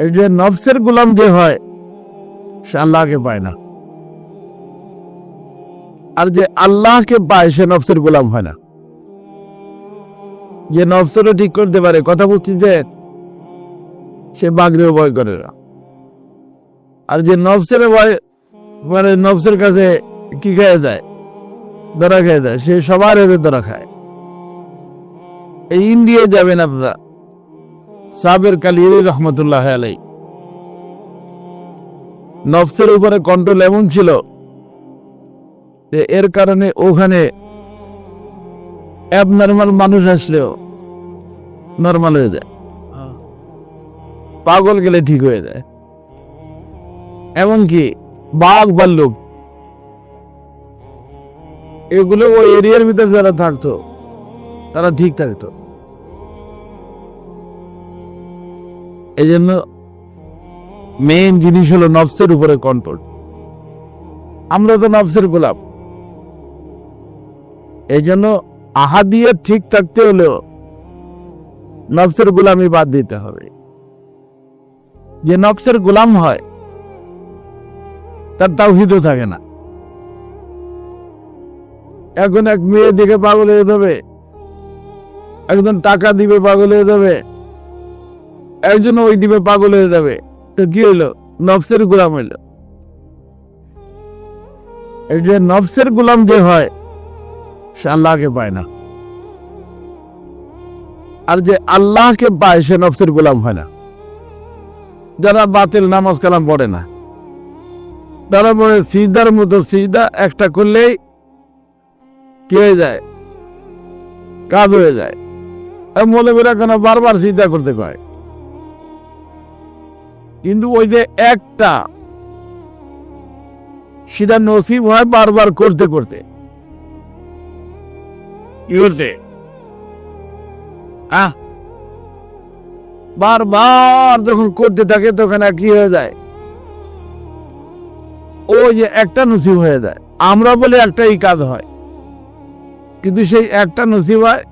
এই যে নফসের গোলাম যে হয়, সে আল্লাহকে পায় না। আর যে আল্লাহকে পায়, সে নফসের গোলাম হয় না। যে নফসেরও ঠিক করতে পারে, কথা বলছি যে, সে বাগড়েও ভয় করে না। আর যে নফসের ভয় মানে নফসের কাছে কি খেয়ে যায়? ধরা খেয়ে যায়। সে সবার ধরা খায়। এই ইন্ডিয়া যাবেন আপনারা। সাবের কালির রহমতুল্লাহ আলাই নফসের উপরে কন্ট্রোল এমন ছিল যে এর কারণে ওখানে অ্যাবনর্মাল মানুষ আসলেও নর্মাল হয়ে যায়। পাগল গেলে ঠিক হয়ে যায়। এমনকি বাঘ ভাল্লুক এগুলো ওই এরিয়ার ভিতরে যারা থাকতো, তারা ঠিক থাকতো। এই জন্য মেইন জিনিস হলো নফসের উপরে কন্ট্রোল আমরা তো নফসের গোলাপ এই জন্য আহা দিয়ে ঠিক থাকতে হলেও নফসের গোলামি বাদ দিতে হবে। যে নফসের গোলাম হয়, তার তাওহিদও থাকে না। এখন এক মেয়ে দিকে পাগল হয়ে যাবে, একজন টাকা দিবে, পাগল হয়ে যাবে। একজন ওই দিবে পাগল হয়ে যাবে। তো কি হইল? নফসের গোলাম হইল। এই যে নফসের গোলাম যে হয়, সে আল্লাহকে পায় না। আর যে আল্লাহকে পায়, সে নফসের গোলাম হয় না। যারা বাতিল নামাজ কালাম পড়ে না। তারা বলে, সিজদার মতো সিজদা একটা করলেই কি হয়ে যায়? কাজ হয়ে যায়। মনে করে কেন বারবার সিজদা করতে কয়? কিন্তু ওই যে একটা সেটা নসিব হয় বারবার করতে করতে। আহ! বারবার যখন করতে থাকে তখন কি হয়ে যায়? ওই যে একটা নসিব হয়ে যায়। আমরা বলে একটাই কাজ হয়। কিন্তু সেই একটা নসিব হয়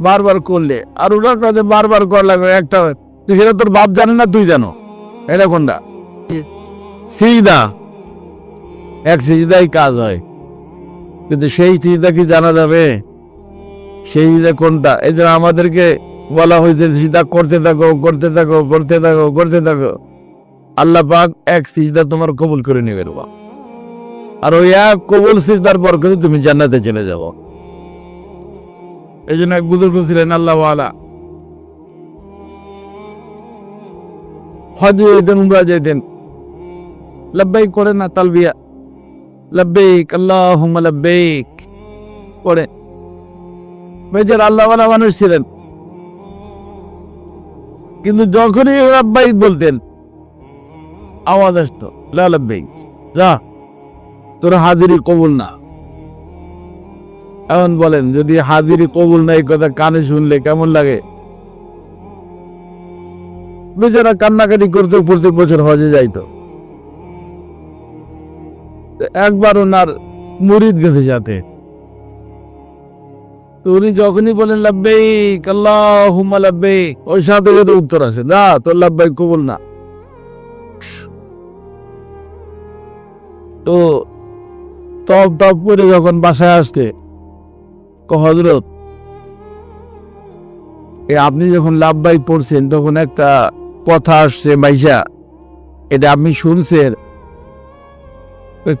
বারবার করলে। আর ওরা কাজে বারবার করা লাগে একটা সেটা তোর বাপ জানে না, তুই জানো। এটা কোনটা সিজদা। এক সিজদাই কাজ হয়। কিন্তু সেই সিজদা কি জানা যাবে? সেই সিজদা কোনটা? এই জন্য আমাদেরকে বলা হয়েছে সিজদা করতে থাকো করতে থাকো করতে থাকো করতে থাকো। আল্লাহ পাক এক সিজদা তোমার কবুল করে নেবে বাবা আর ওই এক কবুল সিজদার পর কিন্তু তুমি জান্নাতে চলে যাব। এই জন্য এক বুজুর্গ ছিলেন আল্লাহ আলা যেতেন উমরা যেতেন করে না তালবিয়া? লব্বাইক করে আল্লাহওয়ালা মানুষ ছিলেন। কিন্তু যখনই লব্বাইক বলতেন, আওয়াজ আসতো লব্বাইক, যা, তোর হাজিরি কবুল না। এখন বলেন, যদি হাজিরি কবুল না, এই কথা কানে শুনলে কেমন লাগে? বেচারা কান্নাকাটি করতে প্রত্যেক বছর হজে যাইতো। একবার ওনার মুরিদ গেছে যাতে উনি যখনই বলেন, লাব্বাইক, আল্লাহুম্মা লাব্বাইক ওই সাথে সাথে উত্তর আছে না, তোর লাব্বাইক কবুল না। তো টপ টপ করে যখন বাসায় আসতে হজরত আপনি যখন লাভবাই পড়ছেন, তখন একটা কথা আসছে মাইশা এটা আপনি শুনছেন?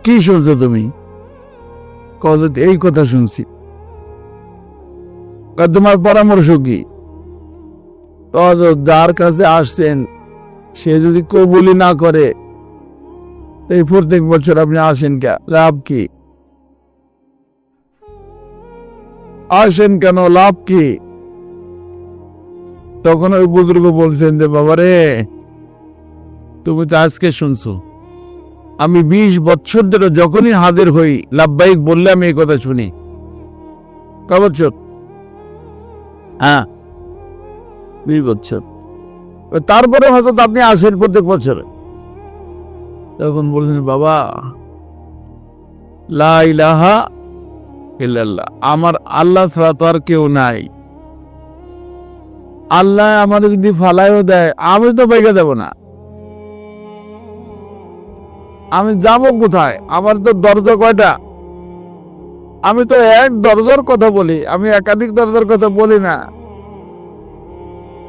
কি শুনছো তুমি? এই কথা শুনছি। তোমার পরামর্শ কি? যার কাছে আসছেন, সে যদি কবুলি না করে এই প্রত্যেক বছর আপনি আসেন কে? লাভ কি? আসেন কেন? লাভ কি? তখন ওই বুজুর্গ বলছেন যে বাবা রে তুমি তো আজকে শুনছো। আমি বিশ বছর ধরে যখনই হাজির হই, লাভবাহিক বললে আমি এই কথা শুনি। ক বছর? হ্যাঁ বিশ বছর। তারপরে হয়তো আপনি আসেন প্রত্যেক বছর। তখন বলছেন বাবা, লা ইলাহা ইল্লাল্লাহ, আমার আল্লাহ ছাড়া তো আর কেউ নাই। আল্লাহ আমাদের যদি ফালাইও দেয়, আমি তো বেগে দেব না। আমি যাব কোথায়? আমার তো দরজা কয়টা? আমি তো এক দরজার কথা বলি, আমি একাধিক দরজার কথা বলি না।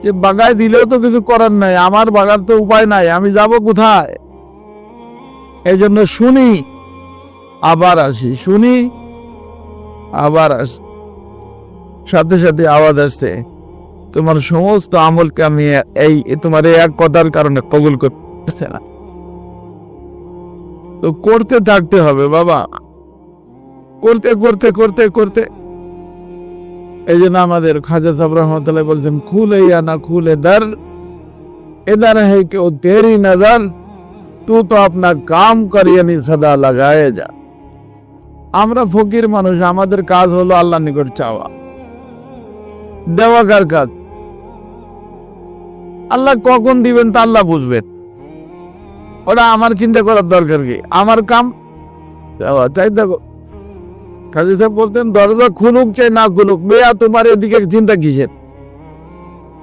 যে বাগায় দিলেও তো কিছু করার নাই, আমার বাগার তো উপায় নাই, আমি যাব কোথায়? এই জন্য শুনি, আবার আসি, শুনি, আবার আসি। সাথে সাথে আওয়াজ আসছে। তোমার সমস্ত আমলকে আমি এই তোমার এক কথার কারণে কবুল করতেছে না। তো করতে থাকতে হবে বাবা। করতে করতে করতে করতে। এই জন্য আমাদের খাজা সাহ রহমতুল্লাহ বলছেন, খুলে আনা খুলে দার। এদার হে কেউ তেরি দার তু তো আপনার কাম করিয়ে নি, সদা লাগায় যা। আমরা ফকির মানুষ, আমাদের কাজ হলো আল্লাহ নিকট চাওয়া। দেওয়া কার কাজ? আল্লাহ কখন দিবেন তা আল্লাহ বুঝবেন। ওটা আমার চিন্তা করার দরকার কি? আমার কাম? তাই দেখো। কাজী সাহেব বলতেন, দরজা খুলুক চাই না খুলুক, মেয়া, তোমার এদিকে চিন্তা কিসের?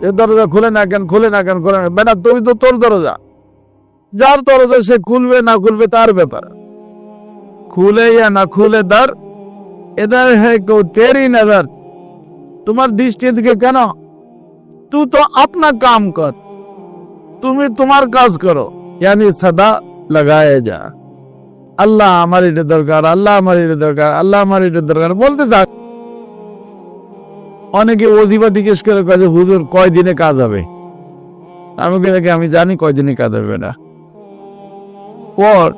এ দরজা খুলে না কেন, খুলে না কেন, খুলে না বেটা, তুমি তো তোর দরজা। যার দরজা সে খুলবে না খুলবে তার ব্যাপার। খুলে ইয়া না খুলে দর। এদার হ্যাঁ কেউ তেরি নজর তোমার দৃষ্টি এদিকে কেন? তুই তো আপনা কাম কর। তুমি তোমার কাজ করো। ইয়ানি সদা লাগায়ে যা। আল্লাহ আমার এটা দরকার, আল্লাহ আমার এটা দরকার, আল্লাহ আমার এটা দরকার, বলতে থাক। অনেকে অধিবা জিজ্ঞেস করে কাজে হুজুর কয় দিনে কাজ হবে? আমি দেখি, আমি জানি কয় দিনে কাজ হবে না পর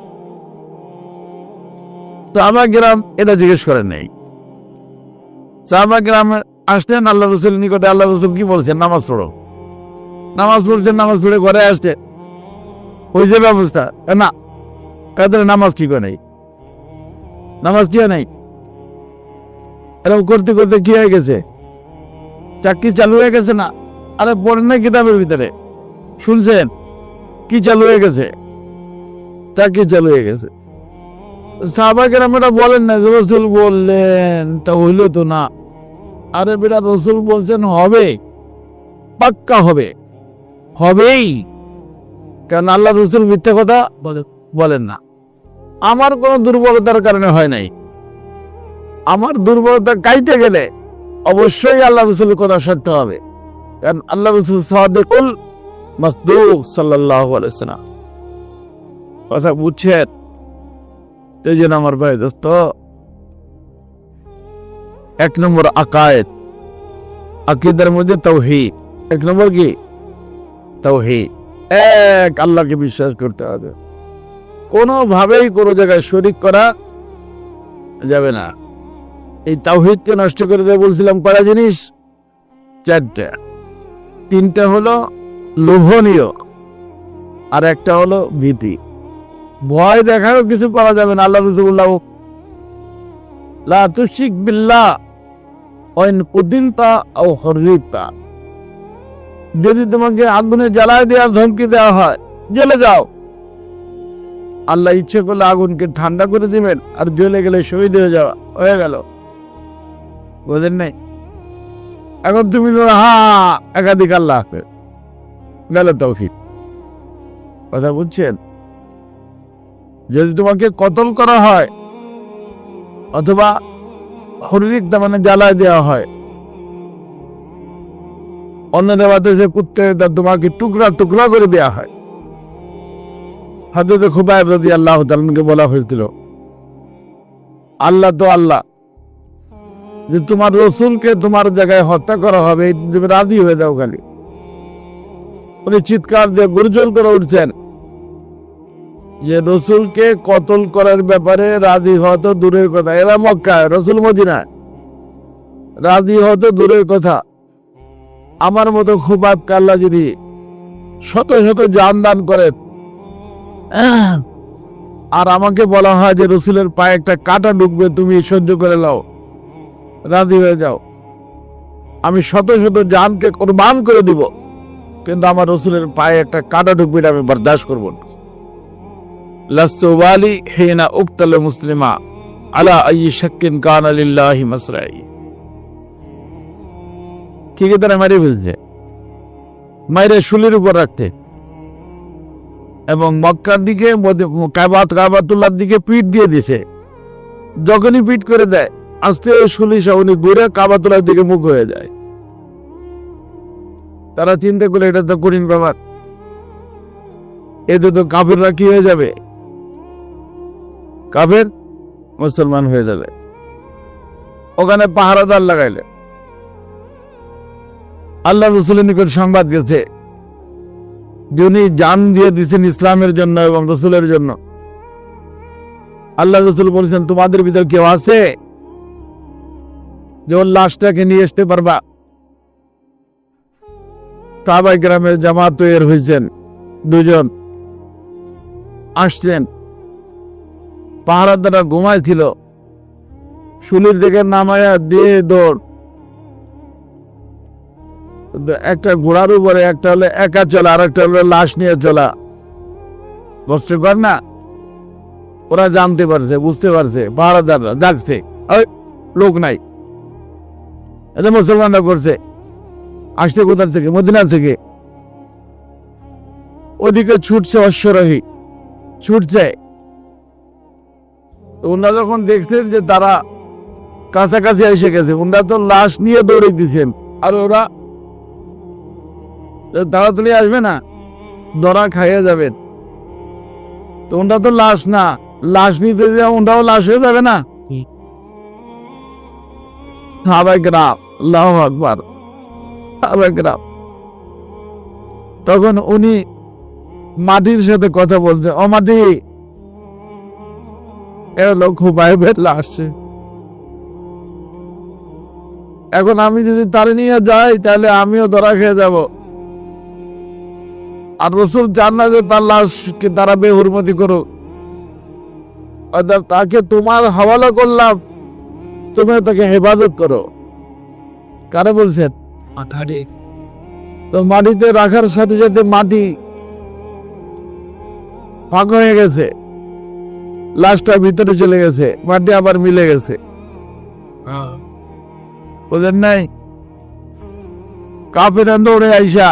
তো আমার গ্রাম এটা জিজ্ঞেস করে নেই। সাহাবা গ্রামে আসলেন আল্লাহ রসুল নিকটে, আল্লাহ রসুল কি বলছেন? নামাজ পড়ো। নামাজ পড়ছেন নামাজ পড়ে ঘরে আসছে ওই যে ব্যবস্থা। না, কাদের নামাজ ঠিক হয় নাই? নামাজ কি হয় নাই? এরকম করতে করতে কি হয়ে গেছে? চাকরি চালু হয়ে গেছে না? আরে পড়েন না কিতাবের ভিতরে। শুনছেন? কি চালু হয়ে গেছে? চাকরি চালু হয়ে গেছে। সাহাবাকের আমরা বলেন না রসুল বললেন, তা হইল তো না। আরে বেটা রসুল বলছেন হবে পাক্কা হবে হবেই। কারণ আল্লাহ রসুল মিথ্যে কথা বলেন না। আমার কোনো দুর্বলতার কারণে হয় নাই। আমার দুর্বলতা কাইতে গেলে অবশ্যই আল্লাহ রসুলের কথা সত্য হবে। কারণ আল্লাহ রসুল সাদেকুল মাসদুক সাল্লাহ আলাইসালাম কথা বুঝছেন? এই জন্য আমার ভাই দোস্ত এক নম্বর আকায়েত আকিদার মধ্যে তৌহিদ। এক নম্বর কি? তৌহিদ। এক, আল্লাহকে বিশ্বাস করতে হবে। কোনোভাবেই কোনো জায়গায় শরিক করা যাবে না। এই তাওহিদকে নষ্ট করে দেয় বলছিলাম করা জিনিস? চারটা। তিনটা হলো লোভনীয়, আর একটা হলো ভীতি। ভয় দেখারও কিছু করা যাবে না। আল্লাহ রসুল্লাহ লা তুশিক বিল্লাহ। ওয়াইন কুদিনতা ও হরিতা যদি তোমাকে আগুনে জ্বালায় দেওয়ার ধমকি দেওয়া হয় জেলে যাও। আল্লাহ ইচ্ছে করলে আগুনকে ঠান্ডা করে দিবেন আর জ্বলে গেলে শহীদ হয়ে যাওয়া হয়ে গেল। বোঝেন নাই? এখন তুমি তো হা একাধিক আল্লাহ গেল তৌফিক। কথা বুঝছেন? যদি তোমাকে কতল করা হয়, অথবা হরিক মানে জ্বালায় দেওয়া হয়। অন্য দেবাতে সে কুত্তে তোমাকে টুকরা টুকরা করে দেওয়া হয়। হাজরত খুবাইব রাজি আল্লাহ তালকে বলা হয়েছিল, আল্লাহ তো আল্লাহ, যে তোমার রসুলকে তোমার জায়গায় হত্যা করা হবে রাজি হয়ে যাও খালি। উনি চিৎকার দিয়ে গুরুজল করে উঠছেন। যে রসুলকে কতল করার ব্যাপারে রাজি হওয়া তো দূরের কথা। এরা মক্কায়, রসুল মদিনা রাজি হওয়া তো দূরের কথা। আমার মতো খুবাব কাল্লা যদি শত শত জান দান করে। আর আমাকে বলা হয় যে রসুলের পায়ে একটা কাটা ঢুকবে তুমি সহ্য করে নাও। রাজি হয়ে যাও। আমি শত শত জানকে কোরবান করে দিব। কিন্তু আমার রসুলের পায়ে একটা কাটা ঢুকবে আমি বরদাস্ত করব না। লাস্তুবালি হেনা উক্তালে মুসলিমা আলা আই শাক্কিন কান আলিল্লাহি মাসরাই কি কি তারা মারি ফেলছে? মাইরে শুলির উপর রাখতে। এবং মক্কার দিকে কাবাত কাবাতুল্লার দিকে পিঠ দিয়ে দিছে। যখনই পিঠ করে দেয়, আস্তে শুলি উনি ঘুরে কাবাতুল্লার দিকে মুখ হয়ে যায়। তারা চিন্তা করলে, এটা তো কঠিন ব্যাপার। এতে তো কাফেররা কি হয়ে যাবে? কাফের মুসলমান হয়ে যাবে। ওখানে পাহারাদার লাগাইলে। আল্লাহ রসুলের নিকট সংবাদ গেছে যিনি জান দিয়ে দিচ্ছেন ইসলামের জন্য এবং রসুলের জন্য। আল্লাহ রসুল বলেছেন, তোমাদের ভিতর কেউ আছে যে ওর লাশটাকে নিয়ে আসতে পারবা? সাহাবাই গ্রামের জামাত তৈরি হয়েছেন। দুজন আসছেন পাহারাদারা ঘুমাইছিল। শুলির দিকে নামায়া দিয়ে দৌড়। একটা ঘোড়ার উপরে, একটা হলে একা চলা, আর একটা হলো লাশ নিয়ে চলা। কষ্ট কর না? ওরা জানতে পারছে, বুঝতে পারছে, পাহারাদাররা ডাকছে লোক নাই। এটা মুসলমানরা করছে। আসছে কোথা থেকে? মদিনা থেকে। ওদিকে ছুটছে অশ্বরোহী। ছুটছে ওনারা যখন দেখছেন যে তারা কাছাকাছি এসে গেছে ওনারা তো লাশ নিয়ে দৌড়ে দিচ্ছেন আর ওরা তাড়াতাড়ি আসবে না দরা খাইয়ে যাবেন। তো তো লাশ না, লাশ নিতে যে লাশ হয়ে যাবে না? তখন উনি মাটির সাথে কথা বলছে, ও মাটি এ লোক খুবাইবের লাশছে এখন আমি যদি তারে নিয়ে যাই তাহলে আমিও ধরা খেয়ে যাব। আর রসুল চান না যে তার লাশকে তারা বেহুরমতি অর্থাৎ তাকে তোমার হওয়ালা করলাম তুমি তাকে হেফাজত করো। কারে বলছেন? মাথারে। তো মাটিতে রাখার সাথে সাথে মাটি ফাঁক হয়ে গেছে। লাশটা ভিতরে চলে গেছে মাটি আবার মিলে গেছে। ওদের নাই? কাপের দৌড়ে আইসা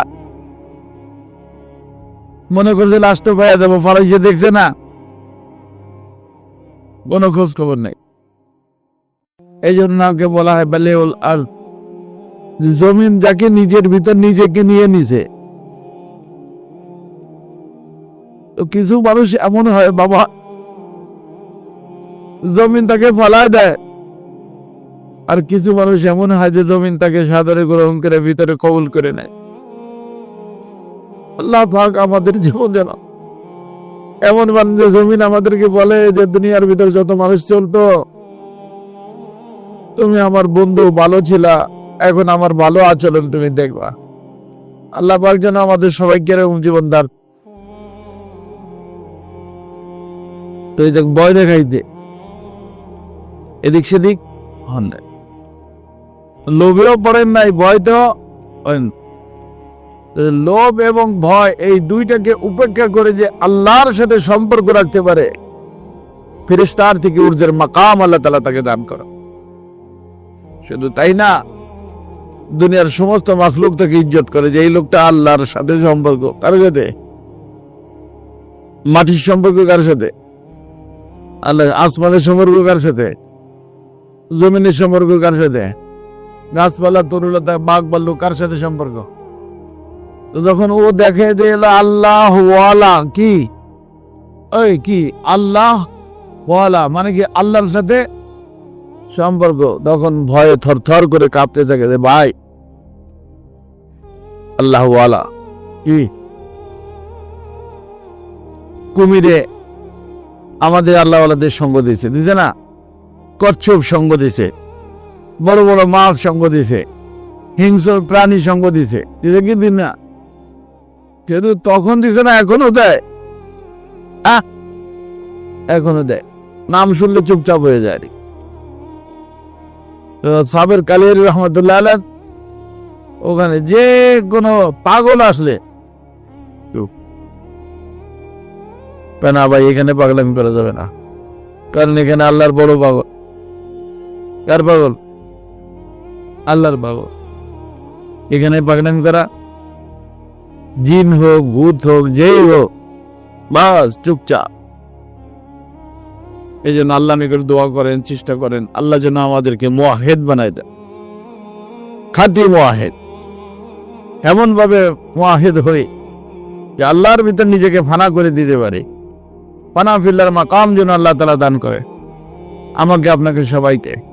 মনে করছে লাশটা পাইয়া দেবো ফালাইছে দেখছে না। কোনো খোঁজ খবর নেই। এই জন্য আমাকে বলা হয় বেলেউল আর জমিন যাকে নিজের ভিতর নিজেকে নিয়ে নিছে। তো কিছু মানুষ এমন হয় বাবা জমিন তাকে ফলায় দেয়। আর কিছু মানুষ এমন হয় যে জমিন তাকে সাদরে গ্রহণ করে ভিতরে কবুল করে নেয়। আল্লাহ পাক আমাদের জীবন যেন এমন মানুষ যে জমিন আমাদেরকে বলে যে দুনিয়ার ভিতর যত মানুষ চলতো, তুমি আমার বন্ধু ভালো ছিলা, এখন আমার ভালো আচরণ তুমি দেখবা। আল্লাহ পাক যেন আমাদের সবাইকে এরকম জীবন দান তো ভয় দেখাইতে। এদিক সেদিক হন নাই। লোভেও পড়েন নাই ভয় তো। লোভ এবং ভয় এই দুইটাকে উপেক্ষা করে যে আল্লাহর সাথে সম্পর্ক রাখতে পারে ফিরিস্তার থেকে উর্জের মাকাম আল্লাহ তালা তাকে দান করো শুধু তাই না, দুনিয়ার সমস্ত মাখলুক তাকে ইজ্জত করে যে এই লোকটা আল্লাহর সাথে সম্পর্ক কার সাথে? মাটির সম্পর্ক কার সাথে? আল্লাহ আসমানের সম্পর্ক কার সাথে? জমিনের সম্পর্ক কার সাথে? গাছপালা, তরুলতা বাঘ বাল্লু কার সাথে সম্পর্ক? যখন ও দেখে যে আল্লাহ কি? ওই কি? আল্লাহ মানে কি আল্লাহর সাথে সম্পর্ক? তখন ভয়ে থরথর করে কাঁপতে থাকে যে, ভাই, আল্লাহ কি? কুমিরে আমাদের আল্লাহ আল্লাহওয়ালাদের সঙ্গ দিয়েছে, দিছে না? কচ্ছপ সঙ্গ দিছে, বড় বড় মাছ সঙ্গ দিছে, হিংস্র প্রাণী সঙ্গ দিছে। কি দিন না? কিন্তু তখন দিছে না, এখনও দেয়। এখনও দেয়। নাম শুনলে চুপচাপ হয়ে যায়। সাবের কালিয়ারি রহমতুল্লাহ আলেন ওখানে যে কোনো পাগল আসলে। না ভাই, এখানে পাগলামি করা যাবে না। কারণ এখানে আল্লাহর বড় পাগল। কার পাগল? আল্লাহর পাগল। এখানে পাগলামি করা জিন হোক, ভূত হোক, যেই হোক, বাস, চুপচাপ। এই জন্য আল্লাহ নিকট দোয়া করেন, চেষ্টা করেন, আল্লাহ যেন আমাদেরকে মোয়াহেদ বানায় দেয় খাঁটি মোয়াহেদ। এমন ভাবে মোয়াহেদ হয়ে যে আল্লাহর ভিতর নিজেকে ফানা করে দিতে পারে। ফানা ফিল্লার মাকাম যেন আল্লাহ তালা দান করে। আমাকে আপনাকে সবাইকে।